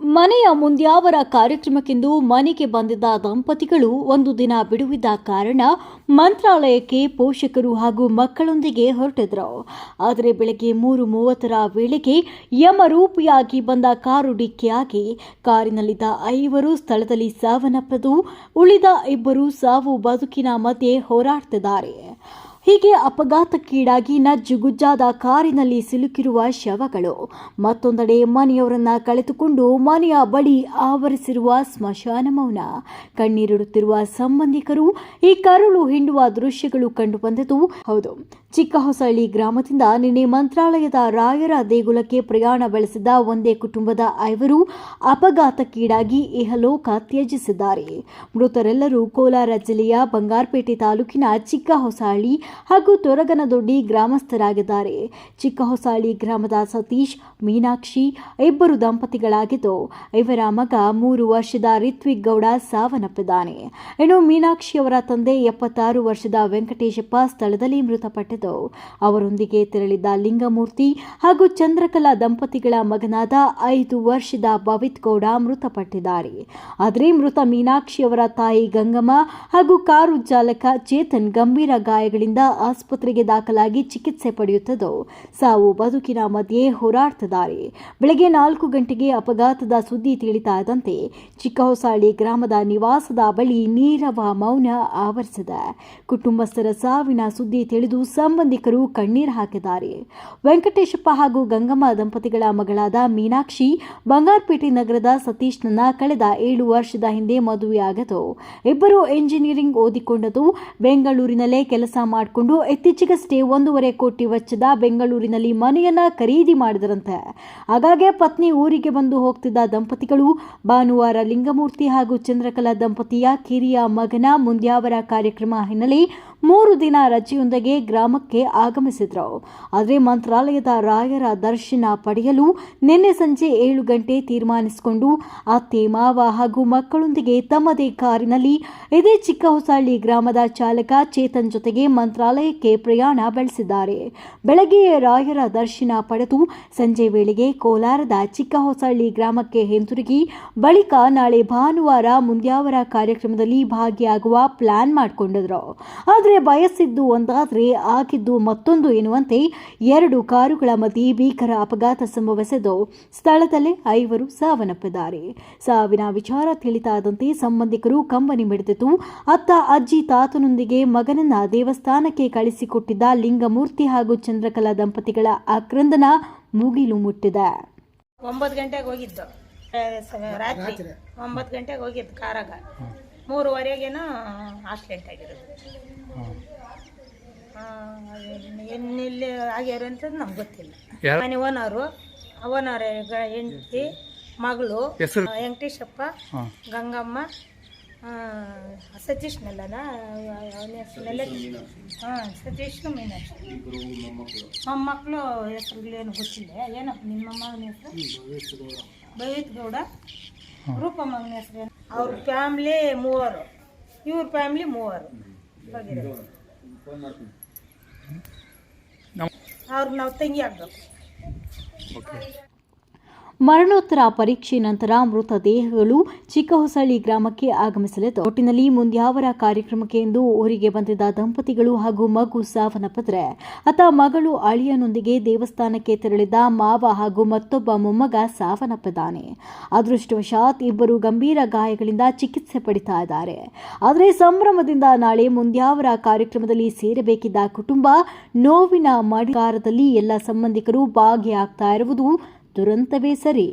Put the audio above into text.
ಮನೆಯ ಮುಂದ್ಯಾವರ ಕಾರ್ಯಕ್ರಮಕ್ಕೆಂದು ಮನೆಗೆ ಬಂದಿದ್ದ ದಂಪತಿಗಳು ಒಂದು ದಿನ ಬಿಡುವಿದ್ದ ಕಾರಣ ಮಂತ್ರಾಲಯಕ್ಕೆ ಪೋಷಕರು ಹಾಗೂ ಮಕ್ಕಳೊಂದಿಗೆ ಹೊರಟಿದ್ರು. ಆದರೆ ಬೆಳಗ್ಗೆ ಮೂರು ಮೂವತ್ತರ ವೇಳೆಗೆ ಯಮರೂಪಿಯಾಗಿ ಬಂದ ಕಾರು ಡಿಕ್ಕಿಯಾಗಿ ಕಾರಿನಲ್ಲಿದ್ದ ಐವರು ಸ್ಥಳದಲ್ಲಿ ಸಾವನ್ನಪ್ಪದು ಉಳಿದ ಇಬ್ಬರು ಸಾವು ಬದುಕಿನ ಮಧ್ಯೆ ಹೋರಾಡ್ತಿದ್ದಾರೆ. ಹೀಗೆ ಅಪಘಾತಕ್ಕೀಡಾಗಿ ನಜ್ಜುಗುಜ್ಜಾದ ಕಾರಿನಲ್ಲಿ ಸಿಲುಕಿರುವ ಶವಗಳು ಮತ್ತೊಂದೆಡೆ ಮನೆಯವರನ್ನ ಕಳೆದುಕೊಂಡು ಮನೆಯ ಬಳಿ ಆವರಿಸಿರುವ ಸ್ಮಶಾನ ಮೌನ. ಕಣ್ಣೀರಿಡುತ್ತಿರುವ ಸಂಬಂಧಿಕರು ಈ ಕರುಳು ಹಿಂಡುವ ದೃಶ್ಯಗಳು ಕಂಡುಬಂದಿತು ಹೌದು, ಚಿಕ್ಕಹೊಸಳ್ಳಿ ಗ್ರಾಮದಿಂದ ನಿನ್ನೆ ಮಂತ್ರಾಲಯದ ರಾಯರ ದೇಗುಲಕ್ಕೆ ಪ್ರಯಾಣ ಬೆಳೆಸಿದ ಒಂದೇ ಕುಟುಂಬದ ಐವರು ಅಪಘಾತಕ್ಕೀಡಾಗಿ ಇಹಲೋಕ ತ್ಯಜಿಸಿದ್ದಾರೆ. ಮೃತರೆಲ್ಲರೂ ಕೋಲಾರ ಜಿಲ್ಲೆಯ ಬಂಗಾರಪೇಟೆ ತಾಲೂಕಿನ ಚಿಕ್ಕಹೊಸಳ್ಳಿ ಹಾಗೂ ತೊರಗನದೊಡ್ಡಿ ಗ್ರಾಮಸ್ಥರಾಗಿದ್ದಾರೆ. ಚಿಕ್ಕಹೊಸಳ್ಳಿ ಗ್ರಾಮದ ಸತೀಶ್, ಮೀನಾಕ್ಷಿ ಇಬ್ಬರು ದಂಪತಿಗಳಾಗಿದ್ದು, ಇವರ ಮಗ ಮೂರು ವರ್ಷದ ರಿತ್ವಿಕ್ ಗೌಡ ಸಾವನ್ನಪ್ಪಿದ್ದಾನೆ. ಇನ್ನು ಮೀನಾಕ್ಷಿ ಅವರ ತಂದೆ ಎಪ್ಪತ್ತಾರು ವರ್ಷದ ವೆಂಕಟೇಶಪ್ಪ ಸ್ಥಳದಲ್ಲಿ ಮೃತಪಟ್ಟಿದ್ದು, ಅವರೊಂದಿಗೆ ತೆರಳಿದ್ದ ಲಿಂಗಮೂರ್ತಿ ಹಾಗೂ ಚಂದ್ರಕಲಾ ದಂಪತಿಗಳ ಮಗನಾದ ಐದು ವರ್ಷದ ಭವಿತ್ ಗೌಡ ಮೃತಪಟ್ಟಿದ್ದಾರೆ. ಆದರೆ ಮೃತ ಮೀನಾಕ್ಷಿ ಅವರ ತಾಯಿ ಗಂಗಮ್ಮ ಹಾಗೂ ಕಾರು ಚಾಲಕ ಚೇತನ್ ಗಂಭೀರ ಗಾಯಗಳಿಂದ ಆಸ್ಪತ್ರೆಗೆ ದಾಖಲಾಗಿ ಚಿಕಿತ್ಸೆ ಪಡೆಯುತ್ತದೋ ಸಾವು ಬದುಕಿನ ಮಧ್ಯೆ ಹೋರಾಡ್ತಿದ್ದಾರೆ ಬೆಳಗ್ಗೆ ನಾಲ್ಕು ಗಂಟೆಗೆ ಅಪಘಾತದ ಸುದ್ದಿ ತಿಳಿತಾ ಇದ್ದಂತೆ ಚಿಕ್ಕಹೊಸಳ್ಳಿ ಗ್ರಾಮದ ನಿವಾಸದ ಬಳಿ ನೀರವ ಮೌನ ಆವರಿಸಿದೆ. ಕುಟುಂಬಸ್ಥರ ಸಾವಿನ ಸುದ್ದಿ ತಿಳಿದು ಸಂಬಂಧಿಕರು ಕಣ್ಣೀರು ಹಾಕಿದ್ದಾರೆ. ವೆಂಕಟೇಶಪ್ಪ ಹಾಗೂ ಗಂಗಮ್ಮ ದಂಪತಿಗಳ ಮಗಳಾದ ಮೀನಾಕ್ಷಿ ಬಂಗಾರಪೇಟೆ ನಗರದ ಸತೀಶ್ನನ್ನ ಕಳೆದ ಏಳು ವರ್ಷದ ಹಿಂದೆ ಮದುವೆಯಾಗದು ಇಬ್ಬರು ಎಂಜಿನಿಯರಿಂಗ್ ಓದಿಕೊಂಡದು ಬೆಂಗಳೂರಿನಲ್ಲೇ ಕೆಲಸ ಮಾಡಿಕೊಂಡು ಇತ್ತೀಚೆಗಷ್ಟೇ ಒಂದೂವರೆ ಕೋಟಿ ವೆಚ್ಚದ ಬೆಂಗಳೂರಿನಲ್ಲಿ ಮನೆಯನ್ನ ಖರೀದಿ ಮಾಡಿದರಂತೆ. ಹಾಗಾಗಿ ಪತ್ನಿ ಊರಿಗೆ ಬಂದು ಹೋಗ್ತಿದ್ದ ದಂಪತಿಗಳು ಭಾನುವಾರ ಲಿಂಗಮೂರ್ತಿ ಹಾಗೂ ಚಂದ್ರಕಲಾ ದಂಪತಿಯ ಕಿರಿಯ ಮಗನ ಮುಂದ್ಯಾವರ ಕಾರ್ಯಕ್ರಮ ಹಿನ್ನೆಲೆ ಮೂರು ದಿನ ರಜೆಯೊಂದಿಗೆ ಗ್ರಾಮಕ್ಕೆ ಆಗಮಿಸಿದ್ರು. ಆದರೆ ಮಂತ್ರಾಲಯದ ರಾಯರ ದರ್ಶನ ಪಡೆಯಲು ನಿನ್ನೆ ಸಂಜೆ ಏಳು ಗಂಟೆ ತೀರ್ಮಾನಿಸಿಕೊಂಡು, ಅತ್ತೆ, ಮಾವ ಹಾಗೂ ಮಕ್ಕಳೊಂದಿಗೆ ತಮ್ಮದೇ ಕಾರಿನಲ್ಲಿ ಇದೇ ಚಿಕ್ಕಹೊಸಳ್ಳಿ ಗ್ರಾಮದ ಚಾಲಕ ಚೇತನ್ ಜೊತೆಗೆ ಮಂತ್ರಾಲಯಕ್ಕೆ ಪ್ರಯಾಣ ಬೆಳೆಸಿದ್ದಾರೆ. ಬೆಳಗ್ಗೆ ರಾಯರ ದರ್ಶನ ಪಡೆದು ಸಂಜೆ ವೇಳೆಗೆ ಕೋಲಾರದ ಚಿಕ್ಕಹೊಸಳ್ಳಿ ಗ್ರಾಮಕ್ಕೆ ಹಿಂತಿರುಗಿ, ಬಳಿಕ ನಾಳೆ ಭಾನುವಾರ ಮುಂದ್ಯಾವರ ಕಾರ್ಯಕ್ರಮದಲ್ಲಿ ಭಾಗಿಯಾಗುವ ಪ್ಲಾನ್ ಮಾಡಿಕೊಂಡಿದ್ರು ಆದರೆ ಬಯಸಿದ್ದು ಒಂದಾದರೆ ಆಗಿದ್ದು ಮತ್ತೊಂದು ಎನ್ನುವಂತೆ ಎರಡು ಕಾರುಗಳ ಮಧ್ಯೆ ಭೀಕರ ಅಪಘಾತ ಸಂಭವಿಸಿದ್ದು ಸ್ಥಳದಲ್ಲೇ ಐವರು ಸಾವನ್ನಪ್ಪಿದ್ದಾರೆ. ಸಾವಿನ ವಿಚಾರ ತಿಳಿತಾದಂತೆ ಸಂಬಂಧಿಕರು ಕಂಬನಿ ಮಿಡಿದಿತು ಅತ್ತ ಅಜ್ಜಿ ತಾತನೊಂದಿಗೆ ಮಗನನ್ನ ದೇವಸ್ಥಾನಕ್ಕೆ ಕಳಿಸಿಕೊಟ್ಟಿದ್ದ ಲಿಂಗಮೂರ್ತಿ ಹಾಗೂ ಚಂದ್ರಕಲಾ ದಂಪತಿಗಳ ಆಕ್ರಂದನ ಮುಗಿಲು ಮುಟ್ಟಿದೆ. ಒಂಬತ್ತು ಗಂಟೆಗೆ ಹೋಗಿದ್ದು. ರಾತ್ರಿ ಒಂಬತ್ತು ಗಂಟೆಗೆ ಹೋಗಿದ್ದು ಕಾರಾಗ ಮೂರುವರೆಗೇನೋ ಆಕ್ಸಿಡೆಂಟ್ ಆಗಿರೋದು ಆ, ಎಲ್ಲಿ ಆಗ್ಯಾರ ಅಂತ ನಮ್ಗೆ ಗೊತ್ತಿಲ್ಲ. ಮನೆ ಓನರು ಓನರ್ ಹೆಂಡತಿ ಮಗಳು? ವೆಂಕಟೇಶಪ್ಪ ಗಂಗಮ್ಮ ಆ, ಸತೀಶ್ ನೆಲ್ಲನ? ಅವನ ಹಾಂ ಸತೀಶ್ ಮೀನಾಕ್ಷಿ. ಮೊಮ್ಮಕ್ಕಳು. ಹೆಸರುಗಳೇನು ಗೊತ್ತಿಲ್ಲ. ಏನಪ್ಪ ನಿಮ್ಮ ಹೆಸರು? ಭವಿತ್ ಗೌಡ ರೂಪಮ್ಮನ ಹೆಸರು. ಅವ್ರ ಫ್ಯಾಮ್ಲಿ ಮೂವರು. ಇವ್ರ ಫ್ಯಾಮ್ಲಿ ಮೂವರು. ಅವ್ರಿಗೆ ನಾವು ತಂಗಿ ಆಗ್ಬೇಕು. ಮರಣೋತ್ತರ ಪರೀಕ್ಷೆ ನಂತರ ಮೃತದೇಹಗಳು ಚಿಕ್ಕಹೊಸಳ್ಳಿ ಗ್ರಾಮಕ್ಕೆ ಆಗಮಿಸಲಿದ್ದು, ಒಟ್ಟಿನಲ್ಲಿ ಮುಂದ್ಯಾವರ ಕಾರ್ಯಕ್ರಮಕ್ಕೆ ಎಂದು ಊರಿಗೆ ಬಂದಿದ್ದ ದಂಪತಿಗಳು ಹಾಗೂ ಮಗು ಸಾವನ್ನಪ್ಪಿದ್ರೆ. ಆತ ಮಗಳು ಅಳಿಯನೊಂದಿಗೆ ದೇವಸ್ಥಾನಕ್ಕೆ ತೆರಳಿದ ಮಾವ ಹಾಗೂ ಮತ್ತೊಬ್ಬ ಮೊಮ್ಮಗ ಸಾವನ್ನಪ್ಪಿದ್ದಾನೆ. ಅದೃಷ್ಟವಶಾತ್ ಇಬ್ಬರು ಗಂಭೀರ ಗಾಯಗಳಿಂದ ಚಿಕಿತ್ಸೆ ಪಡಿತಾ ಇದ್ದಾರೆ. ಆದರೆ ಸಂಭ್ರಮದಿಂದ ನಾಳೆ ಮುಂದ್ಯಾವರ ಕಾರ್ಯಕ್ರಮದಲ್ಲಿ ಸೇರಬೇಕಿದ್ದ ಕುಟುಂಬ ನೋವಿನ ಮಡಿಕಾರದಲ್ಲಿ ಎಲ್ಲ ಸಂಬಂಧಿಕರು ಭಾಗಿಯಾಗ್ತಾ ಇರುವುದು ದುರಂತವೇ ಸರಿ.